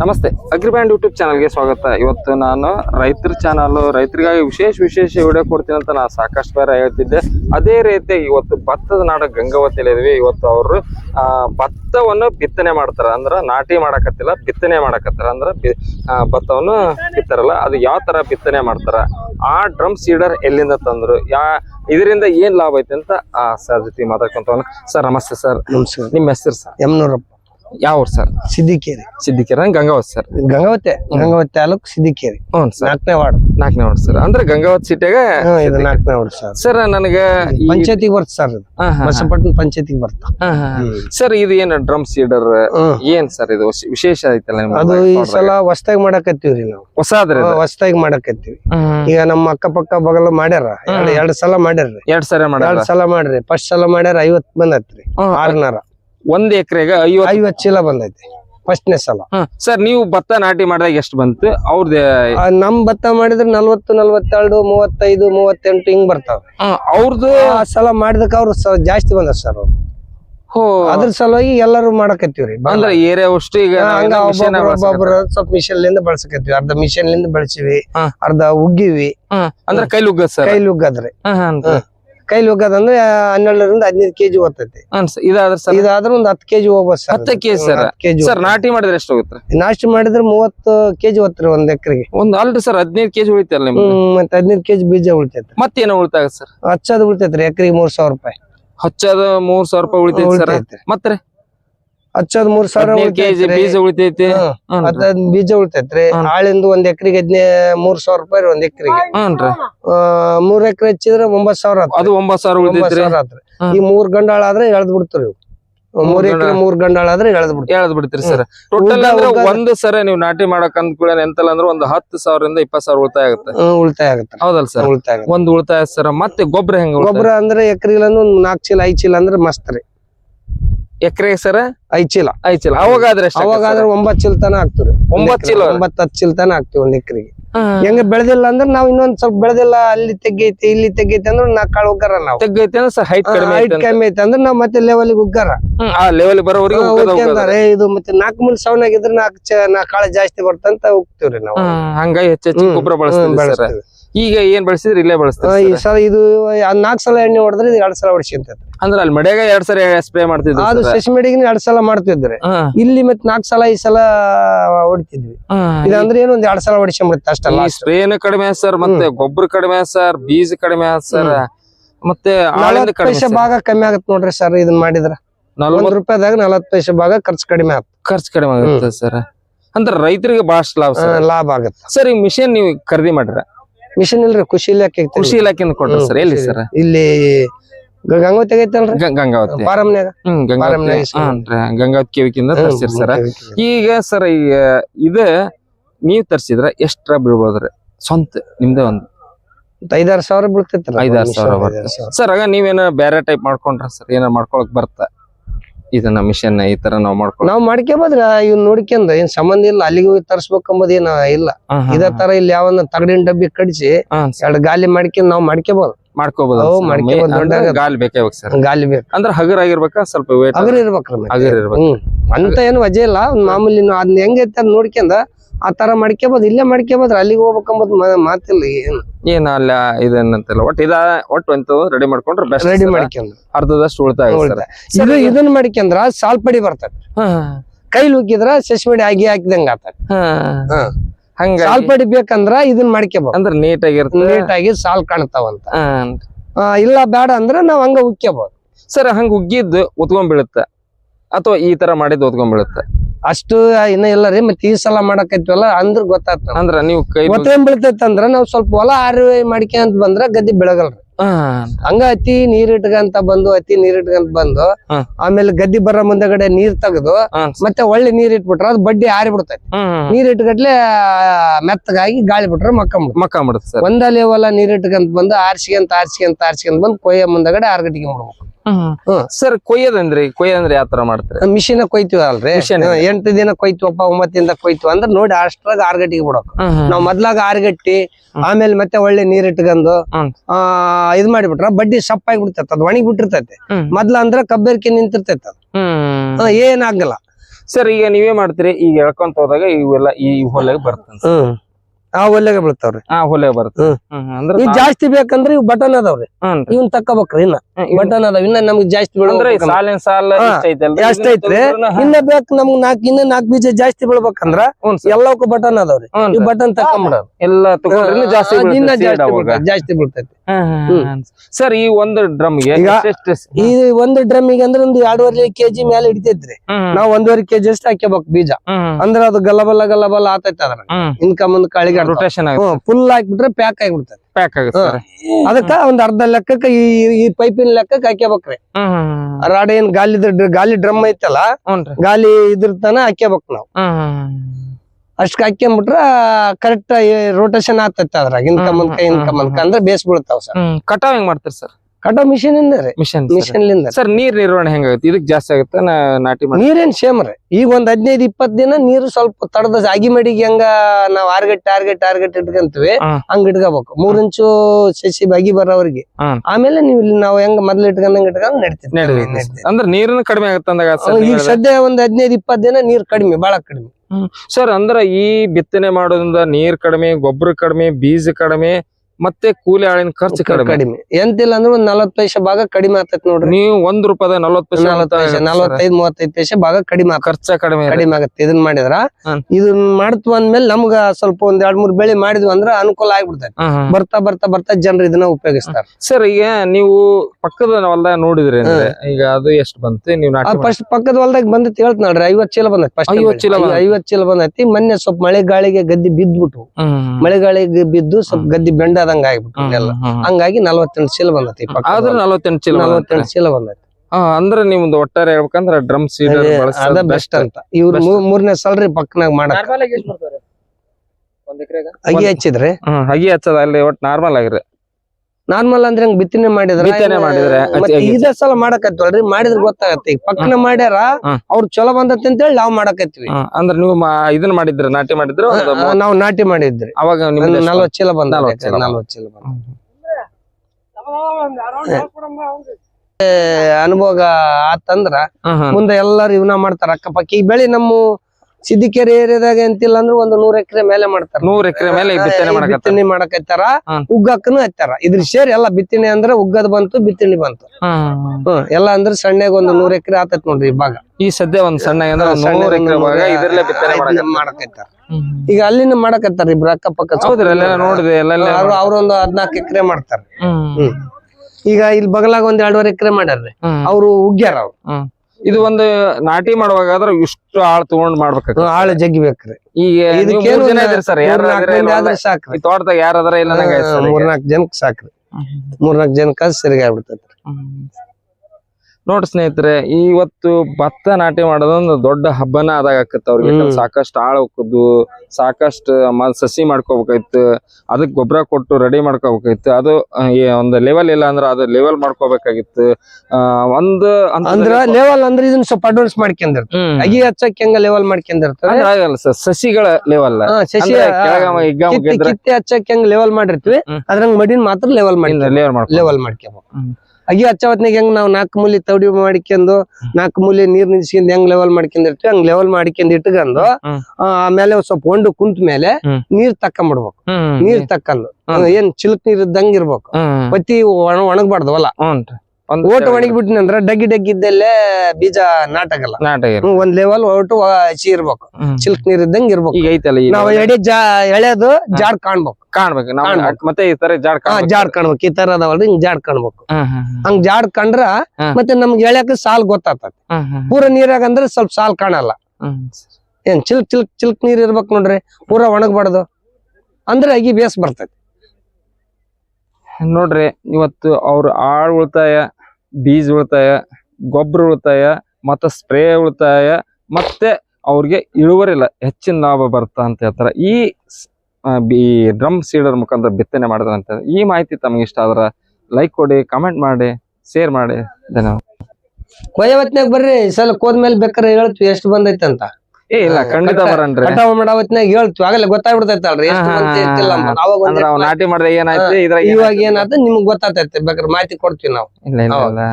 ನಮಸ್ತೆ ಅಗ್ರಿಬ್ಯಾಂಡ್ ಯೂಟ್ಯೂಬ್ ಚಾನಲ್ಗೆ ಸ್ವಾಗತ. ಇವತ್ತು ನಾನು ರೈತರ ಚಾನಲ್ ರೈತರಿಗಾಗಿ ವಿಶೇಷ ವಿಶೇಷ ವಿಡಿಯೋ ಕೊಡ್ತೀನಿ ಅಂತ ನಾನು ಸಾಕಷ್ಟು ಬೇರೆ ಹೇಳ್ತಿದ್ದೆ. ಅದೇ ರೀತಿ ಇವತ್ತು ಭತ್ತದ ನಾಡ ಗಂಗಾವತಿಯಲ್ಲಿ ಇದೀವಿ ಇವತ್ತು ಅವರು ಭತ್ತವನ್ನು ಬಿತ್ತನೆ ಮಾಡ್ತಾರೆ. ಅಂದ್ರೆ ನಾಟಿ ಮಾಡಕತ್ತಿಲ್ಲ ಬಿತ್ತನೆ ಮಾಡಕತ್ತಾರ. ಅಂದ್ರೆ ಭತ್ತವನ್ನು ಬಿತ್ತಾರಲ್ಲ ಅದು ಯಾವ ತರ ಬಿತ್ತನೆ ಮಾಡ್ತಾರ? ಆ ಡ್ರಮ್ ಸೀಡರ್ ಎಲ್ಲಿಂದ ತಂದ್ರು? ಯಾ ಇದರಿಂದ ಏನ್ ಲಾಭ ಐತೆ ಅಂತ ಆ ಸರ್ ಜೊತೆ ಮಾತಾಡ್ಕೊಂತ ಸರ್ ನಮಸ್ತೆ ಸರ್. ನಮಸ್ಕಾರ ನಿಮ್ಮ ಹೆಸರು ಸರ್? ಯಮನೂರಪ್ಪ ಯಾವ ಊರು ಸರ್? ಸಿದ್ದಿಕೇರಿ. ಸಿದ್ದಿಕೇರಿ. ಗಂಗಾವತ್ ಸರ್. ಗಂಗಾವತಿ ಗಂಗಾವತಿ ತಾಲೂಕ್ ಸಿದ್ದಿಕೇರಿ. ಹ್ಞೂ ಸರ್. ನಾಲ್ಕನೇ ವಾರ್ಡ್. ನಾಲ್ಕನೇ ವಾರ್ಡ್ ಸರ್. ಅಂದ್ರೆ ಗಂಗಾವತ್ ಸಿಟಿಯಾಗ ಇದು ನಾಲ್ಕನೇ ವಾರ್ಡ್ ಸರ್. ಸರ್ ನನಗೆ ಪಂಚಾಯತಿಗೆ ಬರ್ತ ಸರ್. ಬಸಪಟ್ಟಣ ಪಂಚಾಯತಿಗೆ ಬರ್ತಾ. ಸರ್ ಇದು ಏನು ಡ್ರಮ್ ಸೀಡರ್. ಏನ್ ಸರ್ ಇದು? ವಿಶೇಷ ಐತಲ್ಲ ಅದು ಈ? ಸಲ ಹೊಸದಾಗಿ ಮಾಡಕತ್ತೀವ್ರಿ ನಾವು. ಹೊಸಾದ್ರಿ ಹೊಸದಾಗಿ ಮಾಡಕತ್ತೀವಿ. ಈಗ ನಮ್ಮ ಅಕ್ಕಪಕ್ಕ ಬಗಲ ಮಾಡ್ಯಾರ. ಎರಡ್ ಸಲ ಮಾಡ್ಯಾರ ಎರಡ್ ಸಲ ಮಾಡ ಎರಡ್ ಸಲ ಮಾಡ್ರಿ. ಫಸ್ಟ್ ಸಲ ಮಾಡ್ಯಾರ ಐವತ್ ಬಂದತ್ರಿ. ಆರ್ನಾರ. ಒಂದ್ ಎಕರೆಗೆ ಐವತ್ತು ಐವತ್ ಚೀಲ ಬಂದೈತಿ. ಫಸ್ಟ್ನೇ ಸಲ. ಸರ್ ನೀವು ಭತ್ತ ನಾಟಿ ಮಾಡಿದಾಗ ಎಷ್ಟು ಬಂತು? ಅವ್ರದ್ದು ಆ, ನಮ್ ಭತ್ತ ಮಾಡಿದ್ರೆ ನಲ್ವತ್ತು ನಲ್ವತ್ತೆರಡು ಮೂವತ್ತೈದು ಮೂವತ್ತೆಂಟು ಹಿಂಗ್ ಬರ್ತಾವ. ಅವ್ರದ್ದು ಆ ಸಲ ಮಾಡಿದಕ್ಕೆ ಅವ್ರು ಸ- ಜಾಸ್ತಿ ಬಂದ ಸರ್ ಅವ್ರು. ಅದ್ರ ಸಲುವಾಗಿ ಎಲ್ಲರೂ ಮಾಡಕತ್ತೀವ್ರಿ. ಅಂದ್ರೆ ಏರಿಯಾ ಅಷ್ಟು ಈಗ ಹಾ, ಹಂಗ ನಾವೇನೋ machine ಒಬ್ಬೊಬ್ರು ಬಳಸಕತ್ತೀವಿ. ಒಬ್ಬೊಬ್ರು ಸ್ವಲ್ಪ ಮಿಷನ್ ಲಿಂದ ಬಳಸಕತ್ತೀವಿ. ಅರ್ಧ ಮಿಷನ್ ಲಿಂದ ಬಳಸಿವಿ ಹಾ. ಅರ್ಧ ಉಗ್ಗಿವಿ. ಹ್ಮ್. ಅಂದ್ರೆ ಕೈಲಿ ಉಗ್ಗದ ಸರ್ ಕೈಲಿ ಉಗ್ಗದ್ರಿ. ಕೈಲಿ ಹೋಗೋದಂದ್ರೆ ಹನ್ನೆರಡರಿಂದ ಹದಿನೈದು ಕೆಜಿ ಹೋಗ್ತೈತಿ ಸರ್. ಇದಾದ್ರೆ ಸರ್ ಇದಾದ್ರೆ ಒಂದ್ ಹತ್ತು ಕೆಜಿ ಹೋಗ್ಬೋದು ಸರ್. ಹತ್ತು. KG sir. ನಾಟಿ ಮಾಡಿದ್ರೆ ಎಷ್ಟು ಹೋಗುತ್ತೆ? ನಾಟಿ ಮಾಡಿದ್ರೆ ಮೂವತ್ತು ಕೆಜಿ ಹೋಗ್ತಾರೆ ಒಂದ್ ಎಕರೆಗೆ. ಒಂದ್ ಅಲ್ರಿ ಸರ್ ಹದಿನೈದು ಕೆಜಿ ಉಳಿತಲ್ಲ ಮತ್ತೆ ಹದಿನೈದು ಕೆಜಿ ಬೀಜ ಉಳಿತೈತ್ರಿ ಮತ್ತೇನೋ ಉಳಿತಾಗ ಸರ್? ಹಚ್ಚೋದು ಉಳಿತೈತ್ರಿ ಎಕರೆಗೆ ಮೂರ್ ಸಾವಿರ ರೂಪಾಯಿ. ಹಚ್ಚದ ಮೂರ್ ಸಾವಿರ ರೂಪಾಯಿ ಉಳಿತೈತಿ ಸರ್. ಮತ್ತೆ ಹಚ್ಚೋದು ಮೂರ್ ಸಾವಿರ ಕೆಜಿ ಬೀಜ ಉಳಿತೈತಿ. ಬೀಜ ಉಳಿತೈತ್ರಿ. ಆಳಿಂದ ಒಂದ್ ಎಕರೆಗೆ ಹದಿನೈ ಮೂರ್ ಸಾವಿರ ರೂಪಾಯಿ ಒಂದ್ ಎಕರೆಗೆ. ಆ, ಮೂರ್ ಎಕರೆ ಹಚ್ಚಿದ್ರೆ ಒಂಬತ್ ಸಾವಿರ ಅದು ಒಂಬತ್ ಸಾವಿರ ಒಂಬತ್ ಉಳಿತೈತ್ರಿ. ಸಾವಿರ ಆತ್ರಿ. ಈ ಮೂರ್ ಗಂಡಾಳ ಆದ್ರೆ ಎಳ್ದ್ ಬಿಡ್ತಾರ ಮೂರ್ ಎಕರೆ. ಮೂರ್ ಗಂಡಾಳ ಆದ್ರೆ ಎಳ್ದ್ ಬಿಡ್ತಾರೆ. ಎಳ್ದ್ ಬಿಡ್ತೀರಿ ಸರ್. ಟೋಟಲ್ ಅಂದ್ರೆ ಒಂದ್ ಸರ ನೀವು ನಾಟಿ ಮಾಡಕ್ ಅಂದ್ಕೂಡ ಎಂತಲ್ಲ ಅಂದ್ರೆ ಒಂದ್ ಹತ್ತು ಸಾವಿರದಿಂದ ಇಪ್ಪತ್ ಸಾವಿರ ಉಳಿತಾಯ ಆಗುತ್ತೆ. ಉಳಿತಾಯ ಆಗುತ್ತೆ. ಹೌದಲ್ಲ ಸರ್? ಉಳಿತಾಯ. ಒಂದ್ ಉಳಿತಾಯ ಸರ್. ಮತ್ತೆ ಗೊಬ್ಬರ ಹೆಂಗ ಗೊಬ್ಬರ ಅಂದ್ರೆ ಎಕರೆಗೆ ಒಂದ್ ನಾಲ್ಕ್ ಚೀಲ ಐದ್ ಚೀಲ ಅಂದ್ರೆ ಮಸ್ತ್ ರೀ. ಎಕರೆ ಸರ್ ಐದ್ ಚೀಲ ಐದ್ ಚೀಲ ಅವಾಗಾದ್ರೆ ಅವಾಗಾದ್ರೆ ಒಂಬತ್ ಚೀಲ ತನ ಆಗ್ತದೆ. ಒಂಬತ್ ಚೀಲ? ಒಂಬತ್ ಹತ್ತು ಚೀಲ ತನ ಹಾಕ್ತಿವಿ ಒಂದ್ ಎಕರೆಗೆ. ಹೆಂಗ ಬೆಳೆದಿಲ್ಲ ಅಂದ್ರೆ ನಾವ್ ಇನ್ನೊಂದ್ ಸ್ವಲ್ಪ ಬೆಳೆದಿಲ್ಲ ಅಲ್ಲಿ ತೆಗೈತಿ ಇಲ್ಲಿ ತೆಗೈತಿ ಅಂದ್ರೆ ನಾ ಕಾಳು ಉಗ್ಗಾರ ನಾವು. ತೆಗ್ಗೈತಿ ಅಂದ್ರೆ ಹೈಟ್ ಕಡಿಮೆ ಹೈಟ್ ಐತೆ ಕಮ್ಮಿ ಐತಿ ಅಂದ್ರೆ ನಾವ್ ಮತ್ತೆ ಲೆವೆಲ್ ಉಗ್ಗಾರ. ಆ ಲೆವೆಲ್ ಬರೋವರೆಗೆ. ಇದು ಮತ್ತೆ ನಾಲ್ಕು ಮೂಲ ಸೌನ್ ಆಗಿದ್ರೆ ನಾಲ್ಕು ಚ- ನಾಲ್ಕು ಕಾಳು ಜಾಸ್ತಿ ಬರ್ತಂತ ಹೋಗ್ತಿವ್ರಿ ನಾವು. ಹಂಗಾಗಿ ಹೆಚ್ಚು ಗೊಬ್ಬರ ಬಳಸ್ತೀವಿ. ಈಗ ಏನ್ ಬಳಸಿದ್ರೆ ಇಲ್ಲೇ ಬಳಸ್ತಾರೆ ಈ. ಸಲ ಇದು ನಾಲ್ಕು ಸಲ ಎಣ್ಣೆ ಹೊಡೆದ್ರೆ ಇದು ಎರಡ್ ಸಲ ಅಂತ ಅಂದ್ರೆ ಅಲ್ಲಿ ಮಡ್ಯಾಗ ಎರಡ್ ಸಲ ಸ್ಪ್ರೇ ಮಾಡ್ತಿದ್ವಿ ಅದು ಸಸಿಮೆಡಿಗಿನ ಎರಡ್ ಸಲ ಮಾಡ್ತಿದ್ರೆ. ಇಲ್ಲಿ ಮತ್ತೆ ನಾಲ್ಕು ಸಲ ಈ ಸಲ ಹೊಡಿತಿದ್ವಿ. ಇದಂದ್ರೆ ಏನು ಒಂದ್ ಎರಡ್ ಸಲ ಹೊಡಿಸ್ಕೊಂಬಿಡುತ್ತೆ ಅಷ್ಟಲ್ಲ ಸ್ಪ್ರೇನು ಕಡಿಮೆ ಸರ್ ಮತ್ತೆ ಗೊಬ್ಬರ ಕಡಿಮೆ ಸರ್ ಬೀಜ ಕಡಿಮೆ ಸರ್ ಮತ್ತೆ ಪೈಸೆ ಭಾಗ ಕಮ್ಮಿ ಆಗತ್ ನೋಡ್ರಿ ಸರ್ ಇದನ್ನ ಮಾಡಿದ್ರ. ನಲ್ವತ್ತು ರೂಪಾಯಿದಾಗ ನಲವತ್ತು ಪೈಸೆ ಭಾಗ ಖರ್ಚು ಕಡಿಮೆ ಆಗುತ್ತೆ ಖರ್ಚು ಕಡಿಮೆ ಆಗುತ್ತೆ ಸರ್. ಅಂದ್ರೆ ರೈತರಿಗೆ ಬಹಳಷ್ಟು ಲಾಭ ಲಾಭ ಆಗುತ್ತೆ. ಸರ್ ಈ ಮಿಷನ್ ನೀವು ಖರೀದಿ ಮಾಡ್ರ? ಮಿಷನ್ ಇಲ್ರಿ ಖುಷಿ ಇಲಾಖೆ. ಕೃಷಿ ಇಲಾಖೆಯಿಂದ ಕೊಟ್ರ ಸರ್ ಎಲ್ಲಿ ಸರ್? ಇಲ್ಲಿ ಗ- ಗಂಗೋತ್ರಿ ಐತಲ್ರಿ ಗ- ಗಂಗಾವತಿ. ಫಾರಮ್ನ್ಯಾಗ ಹ್ಮ್ ಗಂಗಾವತಿ. ಗಂಗಾವತಿ ಕೇವಿಕಿಂದ ತರ್ಸಿರ್ ಸರ್. ಈಗ ಸರ್ ಈಗ ಇದ ನೀವ್ ತರ್ಸಿದ್ರ ಎಷ್ಟ್ರ ಬೀಳ್ಬೋದ್ರಿ? ಸ್ವಂತ ನಿಮ್ದೇ ಒಂದು. ಐದಾರು ಸಾವಿರ ಬೀಳ್ತೈತಿ ಐದಾರು ಸಾವಿರ ಬರ್ತದೆ. ಸರ್ ಆಗ ನೀವೇನ ಬೇರೆ ಟೈಪ್ ಮಾಡ್ಕೊಂಡ್ರ ಸರ್? ಏನಾರ ಮಾಡ್ಕೊಳಕ್ ಬರ್ತ? ಇದನ್ನ ಮಿಷನ್ ಈ ತರ ನಾವ್ ಮಾಡ್ಕೊಂಡು ನಾವ್ ಮಾಡ್ಕೊಬೋದ್ರ ಇವ್ ನೋಡ್ಕೊಂಡ್ ಏನ್ ಸಂಬಂಧ ಇಲ್ಲ ಅಲ್ಲಿಗೆ ಹೋಗಿ ತರ್ಸ್ಬೇಕಂಬದೇನ ಇಲ್ಲ. ಇದ ತರ ಇಲ್ಲಿ ಯಾವನ್ನ ತಗಡಿನ ಡಬ್ಬಿ ಕಡಿಸಿ ಎರಡು ಗಾಲಿ ಮಾಡ್ಕೊಂಡ್ ನಾವ್ ಮಾಡ್ಕೊಬೋದು ಮಾಡ್ಕೋಬಹುದು ಗಾಲಿ ಬೇಕೇ ಸರ್. ಗಾಲಿ ಬೇಕು. ಅಂದ್ರೆ ಹಗರ್ ಆಗಿರ್ಬೇಕಾ ಸ್ವಲ್ಪ ವೇಟ್ ಅಗರ್ ಇರ್ಬೇಕ್ರಿ ಹಗರ್ ಇರ್ಬೇಕು. ಅಂತ ಏನು ವಜೆ ಇಲ್ಲ ಮಾಮೂಲಿ ಅದನ್ನ ಅದ್ನ ಹೆಂಗೈತೆ ಅದ್ ನೋಡ್ಕೊಂಡ ಆ ತರ ಮಾಡ್ಕೋಬಹುದು ಇಲ್ಲೇ ಮಾಡ್ಕೋಬೋದ್ರಿ ಅಲ್ಲಿಗೆ ಹೋಗ್ಬೇಕಂಬುದು ಮಾತಿಲ್ಲ ಏನು. ಏನ ಅಲ್ಲ ಇದನ್ನಂತಲ್ಲ ಒಟ್ ಇದ ಒಟ್ಟು ಅಂತ ರೆಡಿ ಮಾಡ್ಕೊಂಡ್ರೆ ಬೆಸ್ಟ್ ರೆಡಿ ಮಾಡ್ಕೊಂಡ್ ಅರ್ಧದಷ್ಟು ಉಳಿತಾಯ ಸರ್. ಇದು ಇದನ್ನ ಮಾಡ್ಕೊಂಡ್ರ ಸಾಲ್ಪಡಿ ಬರ್ತದೆ. ಕೈಲಿ ಉಗ್ಗಿದ್ರ ಸಸಿಮಡಿ ಆಗಿ ಹಾಕಿದಂಗ ಆತ ಹಂಗ ಸಾಲ್ಪಡಿ ಬೇಕಂದ್ರ ಇದನ್ನ ಮಾಡ್ಕೋಬಹುದು ಅಂದ್ರೆ ನೀಟ್ ಆಗಿರ್ತದೆ ನೀಟಾಗಿ ಸಾಲ್ ಕಾಣ್ತಾವಂತ. ಇಲ್ಲ ಬೇಡ ಅಂದ್ರೆ ನಾವ್ ಹಂಗ ಉಕ್ಕೋಬಹುದು ಸರ್ ಹಂಗ ಉಗ್ಗಿದ್ದು ಉತ್ಕೊಂಡ್ ಬೀಳುತ್ತೆ. ಅಥವಾ ಈ ತರ ಮಾಡಿದ್ ಓದ್ಕೊಂಡ್ಬಿಡುತ್ತೆ? ಅಷ್ಟು ಇನ್ನ ಇಲ್ಲ ರೀ ಮತ್ತೆ ಈ ಸಲ ಮಾಡಕೈತಿವಲ್ಲ ಅಂದ್ರ ಗೊತ್ತಾತ್ ಅಂದ್ರ ನೀವು ಕೈ ಮತ್ತೇನ್ ಬೀಳ್ತೈತಿ ಅಂದ್ರ ನಾವ್ ಸ್ವಲ್ಪ ಹೊಲ ಆರಿ ಮಾಡ್ಕೊಂತ ಬಂದ್ರ ಗದ್ದಿ ಬೆಳಗಲ್ರಿ. ಹಂಗ ಅತಿ ನೀರ್ ಇಟ್ಕಂತ ಬಂದು ಅತಿ ನೀರ್ ಇಟ್ಕಂತ ಬಂದು ಆಮೇಲೆ ಗದ್ದಿ ಬರೋ ಮುಂದಗಡೆ ನೀರ್ ತೆಗೆದು ಮತ್ತೆ ಒಳ್ಳೆ ನೀರ್ ಇಟ್ಬಿಟ್ರ ಅದ್ ಬಡ್ಡಿ ಆರಿ ಬಿಡ್ತೈತಿ ನೀರ್ ಇಟ್ಕಟ್ಲೆ ಮೆತ್ತಗಾಗಿ ಗಾಳಿ ಬಿಟ್ರೆ ಮಕ್ಕಂಬಿಡ್ ಮಕ್ಕ ಮಾಡುತ್ತೆ ಸರ್. ಒಂದ ಲೆವಲ ನೀರ್ ಇಟ್ಕಂತ ಬಂದು ಅಂತ ಆರ್ಸಿ ಅಂತ ಬಂದು ಕೊಯ್ಯ ಮುಂದಗಡೆ ಆರ್ ಗಟ್ಟಿಗೆ ಮಾಡ್ಬೇಕು. ಸರ್ ಕೊಯ್ಯದಂದ್ರಿ ಕೊಯ್ಯದಂದ್ರೆ ಯಾವ ತರ ಮಾಡ್ತಾರೆ? ಮಿಷಿನ್ ಕೊಯ್ತೀವಿ ಅಲ್ರಿ ಎಂಟು ದಿನ ಕೊಯ್ತೀವಪ್ಪ ಒಂಬತ್ತಿಂದ ಕೊಯ್ತೀವಿ ಅಂದ್ರೆ ನೋಡಿ ಅಷ್ಟ್ರಾಗ ಆರ್ ಗಟ್ಟಿಗೆ ಬಿಡೋಕ್. ನಾವ್ ಮೊದ್ಲಾಗ ಆರ್ಗಟ್ಟಿ ಆಮೇಲೆ ಮತ್ತೆ ಒಳ್ಳೆ ನೀರ್ ಇಟ್ಕೊಂಡು ಆ ಇದ್ ಮಾಡಿಬಿಟ್ರ ಬಡ್ಡಿ ಸಪ್ಪಾಗಿ ಬಿಡ್ತೈತೆ ಅದ್ ಒಣಗಿ ಬಿಟ್ಟಿರ್ತೈತೆ. ಮೊದ್ಲ ಅಂದ್ರ ಕಬ್ಬೆರ್ಕೆ ನಿಂತಿರ್ತೈತೆ ಅದು. ಏನಾಗಲ್ಲ ಸರ್ ಈಗ ನೀವೇ ಮಾಡ್ತೀರಿ ಈಗ ಎಳ್ಕೊಂತ ಹೋದಾಗ ಇವೆಲ್ಲ ಈ ಹೊಲಗ್ ಬರ್ತಂತ. ಹ್ಮ್. ಆ ಹೊಲೆಗೆ ಬೀಳ್ತಾವ್ರಿ. ಆ ಹೊಲೆಗೆ ಬರುತ್ತೆ. ಹ್ಮ್. ಹ್ಮ್ ಹ್ಮ್. ಅಂದ್ರೆ ಈಗ ಜಾಸ್ತಿ ಬೇಕಂದ್ರೆ ಇವ್ ಬಟನ್ ಅದಾವ್ರಿ. ಇವನ್ ತಕ್ಕಬೇಕ್ರಿ ಇನ್ನ. ಬಟನ್ ಅದಾವ. ಇನ್ನ ನಮ್ಗ್ ಜಾಸ್ತಿ ಅಂದ್ರೆ ಸಾಲಿನ ಸಾಲ ಹಾ. ಎಷ್ಟ್ ಐತ್ರಿ? ಇನ್ನ ಬೇಕ್ ನಮ್ಗ್ ನಾಕ್ ಇನ್ನ ನಾಕ್ ಬೀಜ ಜಾಸ್ತಿ ಬೀಳ್ಬೇಕಂದ್ರ ಹ್ಞೂ ಸರ್. ಎಲ್ಲವಕ್ಕೂ ಬಟನ್ ಅದಾವ್ರಿ. ಹ್ಞೂ ಈ ಸರ್. ಬಟನ್ ತಕೊಂಬಿಡೋದು ಎಲ್ಲ ತಗೊಂಡ್ರೆ ಇನ್ನೂ ಜಾಸ್ತಿ ಅದ್ ಇನ್ನ ಬೀಳುತ್ತೆ seed ಜಾಸ್ತಿ ಅವಾಗ. ಬೀಳ್ತೈತಿ, ಜಾಸ್ತಿ ಬೀಳ್ತೈತಿ. ಹ್ಮ್, ಹ್ಮ್, ಹ್ಮ್. ಸರ್ ಈ ಒಂದು ಡ್ರಮ್ಗೆ ಈಗ ಎಷ್ಟು ಈ ಒಂದು ಡ್ರಮ್ಮಿಗೆ ಅಂದ್ರೆ ಒಂದು ಎರಡೂವರೆ ಕೆಜಿ ಮೇಲೆ ಹಿಡಿತೈತ್ರಿ. ನಾವ್ ಒಂದೂವರೆ ಕೆಜಿ ಅಷ್ಟು ಹಾಕ್ಯಬೇಕು ಬೀಜ. ಅಂದ್ರ ಅದು ಗಲಬಲ ಗಲಬಲ ಆತೈತಿ ಅದ್ರ ಇನ್ಕಮ್ ಮುಂದ್ ಕಳಿಗೆ ರೊಟೇಷನ್ ಫುಲ್ ಹಾಕ್ಬಿಟ್ರೆ ಪ್ಯಾಕ್ ಆಗಿಬಿಡುತ್ತೆ ಪ್ಯಾಕ್ ಆಗುತ್ತೆ ಅದಕ್ಕ ಒಂದ್ ಅರ್ಧ ಲೆಕ್ಕಕ್ಕ ಈ ಈ ಪೈಪಿನ ಲೆಕ್ಕಕ್ಕೆ ಹಾಕ್ಯಬೇಕ್ರಿ. ರಾಡ್ ಏನ್ ಗಾಲಿ ಗಾಲಿ ಡ್ರಮ್ ಐತಲ್ಲ ಗಾಲಿ ಇದ್ರ ತನ ಹಾಕ್ಯಬೇಕು ನಾವು. ಅಷ್ಟ್ ಹಾಕ್ಯಂಬಿಟ್ರ ಕರೆಕ್ಟ್ ರೊಟೇಷನ್ ಆಗ್ತೈತೆ ಅದ್ರಾಗ ಇನ್ಕಮ್ ಅನ್ಕ ಇನ್ಕಮ್ ಮುಂದ್ಕ ಅಂದ್ರೆ ಬೇಸ್ ಬೀಳ್ತಾವ ಸರ್ ಕಟಾವ್ ಹೆಂಗ್ ಮಾಡ್ತೀರಿ ಸರ್? ಕಟೋ ಮಿಷಿನ್ ಇಂದ ರೀ. ಮಿಷನ್ ಮಿಷಿನ್ ಲಿಂದ ಸರ್ ನೀರ್ ನಿರ್ವಹಣೆ ಹೆಂಗಾಗುತ್ತೆ? ಇದಕ್ ಜಾಸ್ತಿ ಆಗುತ್ತೆ ನಾ ನಾಟಿ ಮಾಡಿ? ನೀರೇನ್ ಸೇಮ್ ರೀ. ಈಗ ಒಂದ್ ಹದಿನೈದು ಇಪ್ಪತ್ ದಿನ ನೀರು ಸ್ವಲ್ಪ ತಡದ ಆಗಿ ಮಡಿಗೆ ಹೆಂಗ ನಾವ್ ಆರ್ಗೆಟ್ ಟಾರ್ಗೆಟ್ ಟಾರ್ಗೆಟ್ ಇಟ್ಕೊಂತೀವಿ. ಹಂಗ ಇಟ್ಕೋಬೇಕು. ಮೂರ್ ಇಂಚು ಸಸಿ ಬಾಗಿ ಬರೋವ್ರಿಗೆ. ಆಮೇಲೆ ನೀವು ಇಲ್ಲಿ ನಾವು ಹೆಂಗ ಮೊದ್ಲು ಇಟ್ಕೊಂಡಂಗ ಇಟ್ಕೊಂಡ್ ನಡೀತೈತಿ. ಅಂದ್ರೆ ನೀರನ್ನು ಕಡಿಮೆ ಆಗುತ್ತೆ ಅಂದಾಗ ಈಗ ಸದ್ಯ ಒಂದ್ ಹದಿನೈದು ಇಪ್ಪತ್ ದಿನ ನೀರ್ ಕಡಿಮೆ ಬಹಳ ಕಡಿಮೆ. ಸರ್ ಅಂದ್ರ ಈ ಬಿತ್ತನೆ ಮಾಡೋದ್ರಿಂದ ನೀರ್ ಕಡಿಮೆ ಗೊಬ್ಬರ ಕಡಿಮೆ ಬೀಜ ಕಡಿಮೆ ಮತ್ತೆ ಕೂಲಿ ಆಳಿನ ಖರ್ಚು ಕಡಿಮೆ. ಎಂತಿಲ್ಲ ಅಂದ್ರೆ ಒಂದ್ ನಲವತ್ ಪೈಸೆ ಭಾಗ ಕಡಿಮೆ ಆಗ್ತೈತಿ ನೋಡ್ರಿ. ನೀವು ಒಂದ್ ರೂಪಾಯಿ ನಲ್ವತ್ತು ಪೈಸೆ ನಲವತ್ ಪೈಸೆ ನಲವತ್ತೈದು ಮೂವತ್ತೈದು ಪೈಸೆ ಭಾಗ ಕಡಿಮೆ ಖರ್ಚ ಕಡಿಮೆ ಕಡಿಮೆ ಆಗತ್ತೆ. ಇದನ್ನ ಮಾಡಿದ್ರ ಇದನ್ ಇದನ್ನ ಮಾಡ್ತು ಅಂದ್ಮೇಲೆ ನಮ್ಗ ಸ್ವಲ್ಪ ಒಂದ್ ಎರಡ್ ಮೂರ್ ಬೆಳೆ ಮಾಡಿದ್ವಿ ಅಂದ್ರ ಅನುಕೂಲ ಆಗ್ಬಿಡ್ತೈತಿ. ಬರ್ತಾ ಬರ್ತಾ ಬರ್ತಾ ಜನರು ಇದನ್ನ ಉಪಯೋಗಿಸ್ತಾರ. ಸರ್ ಈಗ ನೀವು ಪಕ್ಕದ ಹೊಲ್ದಾಗ ನೋಡಿದ್ರಿ ಈಗ ಅದು ಎಷ್ಟು ಬಂತು? ನೀವು ಫಸ್ಟ್ ಪಕ್ಕದ ಹೊಲ್ದಾಗ ಬಂದೈತಿ ಹೇಳ್ತ ನೋಡ್ರಿ ಐವತ್ ಚೀಲ ಬಂದೈತಿ ಫಸ್ಟ್ ಐವತ್ ಚೀಲ ಬಂದೈತಿ. ಐವತ್ ಚೀಲ ಬಂದೈತಿ. ಮೊನ್ನೆ ಸ್ವಲ್ಪ ಮಳೆ ಗಾಳಿಗೆ ಗದ್ದಿ ಬಿದ್ದ್ಬಿಟ್ಟು ಮಳೆಗಾಳಿಗೆ ಮಳೆ ಗಾಳಿಗೆ ಬಿದ್ದು ಸ್ವಲ್ಪ ಗದ್ದಿ ಬೆಂಡಾದಂಗ ಆಗ್ಬಿಟ್ಟು ಎಲ್ಲ. ಹಂಗಾಗಿ ನಲ್ವತ್ತೆಂಟು ಚೀಲ ಬಂದೈತಿ ಆದ್ರೆ ನಲವತ್ತೆಂಟು ಚೀಲ. ನಲ್ವತ್ತೆಂಟು ಚೀಲ ಬಂದೈತಿ. ಹಾ, ಅಂದ್ರೆ ನಿಮ್ದು ಒಟ್ಟಾರೆ ಹೇಳ್ಬೇಕಂದ್ರೆ ಡ್ರಮ್ ಸೀಡರ್ ಅದ ಬೆಸ್ಟ್ ಅಂತ. ಇವ್ರು ಮೂರನೇ ಸಲ ರೀ ಪಕ್ಕನಾಗ ಮಾಡಕ್. ಅಗಿ ಹಚ್ಚಿದ್ರಿ. ಹಗಿ ಹಚ್ಚದ ಅಲ್ಲಿ ಒಟ್ ನಾರ್ಮಲ್ ಆಗಿರಿ ನಾರ್ಮಲ್ ಅಂದ್ರೆ ಹಂಗ್ ಬಿತ್ತನೆ ಮಾಡಿದ್ರ ಬಿತ್ತನೆ ಮಾಡಿದ್ರೆ ಮತ್ತೆ ಅತಿ- ಇದೇ ಸಲ ಮಾಡಕತ್ವಲ್ರಿ? ಮಾಡಿದ್ರ ಗೊತ್ತಾಗತ್ತೆ. ಈಗ ಪಕ್ಕನ ಮಾಡ್ಯಾರ ಅವ್ರ ಚಲೋ ಬಂದತ್ತೆ ಅಂತೇಳಿ ನಾವ್ ಮಾಡಕತ್ವಿ ಅಂದ್ರ ನೀವು ಮಾ- ಇದನ್ನ ಮಾಡಿದ್ರ ನಾಟಿ ಮಾಡಿದ್ರು ನಾವು ನಾಟಿ ಮಾಡಿದ್ರಿ. ಅವಾಗ ನಲ್ವತ್ ಚೀಲ ಬಂದ ನಲ್ವತ್ ಚೀಲ. ಬಂದ ಅನುಭೋಗ ಆತಂದ್ರ. ಮುಂದೆ ಎಲ್ಲಾರು ಇವನ ಮಾಡ್ತಾರ. ಅಕ್ಕಪಕ್ಕ ಈ ಬೆಳಿ ನಮ್ಮ ಸಿದ್ದಿಕೆರೆ ಏರಿಯಾದಾಗ ಎಂತಿಲ್ಲ ಅಂದ್ರೆ ಒಂದು ನೂರ್ ಎಕರೆ ಮೇಲೆ ಮಾಡ್ತಾರ. ನೂರ್ ಎಕರೆ ಮೇಲೆ ಬಿತ್ತನೆ ಮಾಡಕ್ ಮಾಡಕತ್ತಾರ. ಉಗ್ಗಕ್ಕನು. ಹತ್ತಾರ ಇದ್ರ ಸೇರಿ ಎಲ್ಲಾ ಬಿತ್ತನೆ ಅಂದ್ರೆ ಉಗ್ಗದ್ ಬಂತು ಬಿತ್ತನೆ ಬಂತು. ಹ್ಮ್ ಎಲ್ಲಾ ಅಂದ್ರ ಸಣ್ಣಗ್ ಒಂದು ನೂರ್ ಎಕರೆ ಆತೈತ್ ನೋಡ್ರಿ ಈ ಭಾಗ. ಈ ಸದ್ಯ ಒಂದ್ ಸಣ್ಣ ಮಾಡಕತ್ತಾರ. ಈಗ ಅಲ್ಲಿನ ಮಾಡಕತ್ತಾರ ಇಬ್ರು ಅಕ್ಕ ಪಕ್ಕ ಎಲ್ಲ ನೋಡಿದೆ ಎಲ್ಲ ಅವ್ರೊಂದು ಹದ್ನಾಕ್ ಎಕರೆ ಮಾಡ್ತಾರ. ಈಗ ಇಲ್ಲಿ ಬಗಲಾಗ ಒಂದ್ ಎರಡೂವರೆ ಎಕರೆ ಮಾಡ್ಯಾರ್ರಿ. ಅವ್ರು ಉಗ್ಗ್ಯಾರ ಅವ್ರು. ಇದು ಒಂದು ನಾಟಿ ಮಾಡುವಾಗ ಆದ್ರೆ ಇಷ್ಟು ಆಳ್ ತಗೊಂಡ್ ಮಾಡ್ಬೇಕು ಆಳು ಜಗ್ಗಿ ಬೇಕ್ರಿ ಈಗ ಇದಕ್ಕೇನು ಇದ್ರಿ ಸರ್ ಯಾರ ಸಾಕ್ರಿ. ಈ ತೋಟದಾಗ ಯಾರಾದ್ರೆ ಇಲ್ಲ. ಮೂರ್ನಾಲ್ಕು ಜನಕ್ ಸಾಕ್ರಿ. ಮೂರ್ನಾಲ್ಕು ಜನಕ್ಕ ಸರಿಗೆ ನೋಡ್ರಿ ಸ್ನೇಹಿತರೆ ಇವತ್ತು ಭತ್ತ ನಾಟಿ ಮಾಡೋದೊಂದು ದೊಡ್ಡ ಹಬ್ಬನ ಆದಾಗ ಆಕತ್ತ ಅವ್ರಿಗೆ ಸಾಕಷ್ಟು ಆಳ್ ಹೋಗುದು ಸಾಕಷ್ಟು ಸಸಿ ಮಾಡ್ಕೋಬೇಕಾಯ್ತು ಅದಕ್ ಗೊಬ್ಬರ ಕೊಟ್ಟು ರೆಡಿ ಮಾಡ್ಕೋಬೇಕಾಯ್ತು. ಅದು ಒಂದು ಲೆವೆಲ್ ಇಲ್ಲ ಅಂದ್ರೆ ಅದು ಲೆವೆಲ್ ಮಾಡ್ಕೋಬೇಕಾಗಿತ್ತು. ಆ, ಒಂದು ಅಂದ್ರ ಲೆವೆಲ್ ಅಂದ್ರೆ ಇದನ್ನ ಸ್ವಲ್ಪ ಅಡ್ವಾನ್ಸ್ ಮಾಡ್ಕೊಂಡಿರ್ತಾರೆ. ಹ್ಮ್. ಅಗಿ ಹಚ್ಚಕ್ ಹೆಂಗ ಲೆವೆಲ್ ಮಾಡ್ಕೊಂಡಿರ್ತಾರೆ? ಸಸಿಗಳ ಲೆವೆಲ್ ಸಸಿ ಕಿತ್ತಿ ಹಚ್ಚಕ್ ಹೆಂಗ್ ಲೆವೆಲ್ ಮಾಡಿರ್ತೀವಿ. ಅದ್ರಂಗ್ ಮಡಿನ್ ಮಾತ್ರ ಲೆವೆಲ್ ಮಾಡಿ ಲೆವೆಲ್ ಮಾಡ್ಕೊ ಮಾಡ್ಕೋಬೇಕು. ಅಗಿ ಹಚ್ಚ ಹೊತ್ನಾಗ ಹೆಂಗ್ ನಾವ್ ನಾಲ್ಕು ಮೂಲಿ ತೌಡಿ ಮಾಡ್ಕೊಂಡು ನಾಲ್ಕು ಮೂಲಿ ನೀರ್ ನಿಲ್ಸ್ಕೊಂಡ್ ಹೆಂಗ್ ಲೆವೆಲ್ ಮಾಡ್ಕೊಂಡಿರ್ತೀವಿ ಹಂಗ್ ಲೆವೆಲ್ ಮಾಡ್ಕೊಂಡ್ ಇಟ್ಕೊಂಡು ಆಮೇಲೆ ಒಂದ್ ಸ್ವಲ್ಪ ಹೊಂಡು ಕುಂತ ಮೇಲೆ. ನೀರ್ ತಕ್ಕೊಂಬಿಡ್ಬೇಕು. ನೀರ್ ತಕ್ಕಂದು. ಏನ್ ಚಿಲ್ಕ್ ನೀರ್ ಇದ್ದಂಗ್ ಇರ್ಬೇಕು. ಪತ್ತಿ ಪತಿ ಒಣ ಒಣಗಬಾರ್ದು ಹೊಲ. ಓಟ್ ಒಣಗಿಬಿಟ್ಟಿನ ಅಂದ್ರ ಡಗ್ಗಿ ಡಗ್ಗಿ ಇದ್ದಲ್ಲೇ ಬೀಜ ನಾಟಕಲ್ಲ. ಒಂದ್ ಲೆವೆಲ್ ಓಟು ಹಸಿ ಇರ್ಬೇಕು. ಚಿಲ್ಕ್ ನೀರ್ ಇದ್ದಂಗ್ ಇರ್ಬೇಕು. ನಾವ್ ಎಡೆ ಜಾ ಎಳೆದು ಜಾಡ್ ಕಾಣ್ಬೇಕು. ಕಾಣ್ಬೇಕು. ನಾವು ಮತ್ತೆ ಈ ತರ ಜಾಡ್ ಹಾ ಕಾಣ್ಬೇಕು. ಜಾಡ್ ಕಾಣ್ಬೇಕು. ಈ ತರ ಅದಾವಲ್ರಿ ಹಿಂಗ್ ಜಾಡ್ ಕಾಣ್ಬೇಕು. ಹಂಗ್ ಜಾಡ್ ಕಂಡ್ರ. ಮತ್ತೆ ನಮ್ಗೆ ಎಳ್ಯಾಕ ಸಾಲ್ ಗೊತ್ತಾಗ್ತದೆ ಪೂರ ನೀರಾಗ ಅಂದ್ರೆ ಸ್ವಲ್ಪ ಸಾಲ್ ಕಾಣಲ್ಲ. ಏನ್ ಚಿಲ್ಕ್ ಚಿಲ್ಕ್ ಚಿಲ್ಕ್ ನೀರ್ ಇರ್ಬೇಕು ನೋಡ್ರಿ ಪೂರ ಒಣಗಬಾರ್ದು. ಅಂದ್ರೆ ಅಗಿ ಬೇಸ್ ಬರ್ತೈತಿ. ನೋಡ್ರಿ ಇವತ್ತು ಅವ್ರ ಆಳ್ ಉಳಿತಾಯ ಬೀಜ ಉಳಿತಾಯ ಗೊಬ್ಬರ ಉಳಿತಾಯ ಮತ್ತೆ ಸ್ಪ್ರೇ ಉಳಿತಾಯ ಮತ್ತೆ ಅವ್ರಿಗೆ ಇಳುವರಿ ಇಲ್ಲ. ಹೆಚ್ಚಿನ ಲಾಭ ಬರ್ತಾ ಅಂತ ಹೇಳ್ತಾರ. ಈ ಬಿ ಡ್ರಮ್ ಸೀಡರ್ ಮುಖಾಂತರ ಬಿತ್ತನೆ ಮಾಡಿದ್ರಂತ ಈ ಮಾಹಿತಿ ತಮಗೆ ಇಷ್ಟ ಆದ್ರೆ ಲೈಕ್ ಕೊಡಿ ಕಮೆಂಟ್ ಮಾಡಿ ಶೇರ್ ಮಾಡಿ. ಧನ್ಯವಾದ. ಕೊಯ್ಯ ಬರ್ರಿ ಈ ಸಲ ಕೋದ್ಮೇಲೆ ಬೇಕಾರೆ ಹೇಳ್ತೀವಿ ಎಷ್ಟು ಬಂದೈತೆ ಅಂತ. ಏ ಇಲ್ಲ ಖಂಡಿತ ಬರನ್ರಿ ಕಟಾವ್ ಮಾಡೋ ಹೇಳ್ತೀವಿ ಆಗಲೇ ಗೊತ್ತಾಗ್ಬಿಡ್ತೈತಲ್ರಿ ಎಷ್ಟು ಅವಾಗ ಒಂದ್ ಅಂದ್ರ ಅವ್ ನಾಟಿ ಮಾಡಿದ್ರೆ ಏನಾಯ್ತು ಇದ್ರಾಗ ಇವಾಗ ಏನಾಯ್ತು? ನಿಮ್ಗೆ ಗೊತ್ತಾಗ್ತೈತೆ ಬೇಕಾದ್ರೆ ಮಾಹಿತಿ ಕೊಡ್ತೀವಿ ನಾವು. ಇಲ್ಲ ಇಲ್ಲ ಅವಾಗ. ಇಲ್ಲ.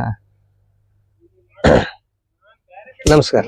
ನಮಸ್ಕಾರ.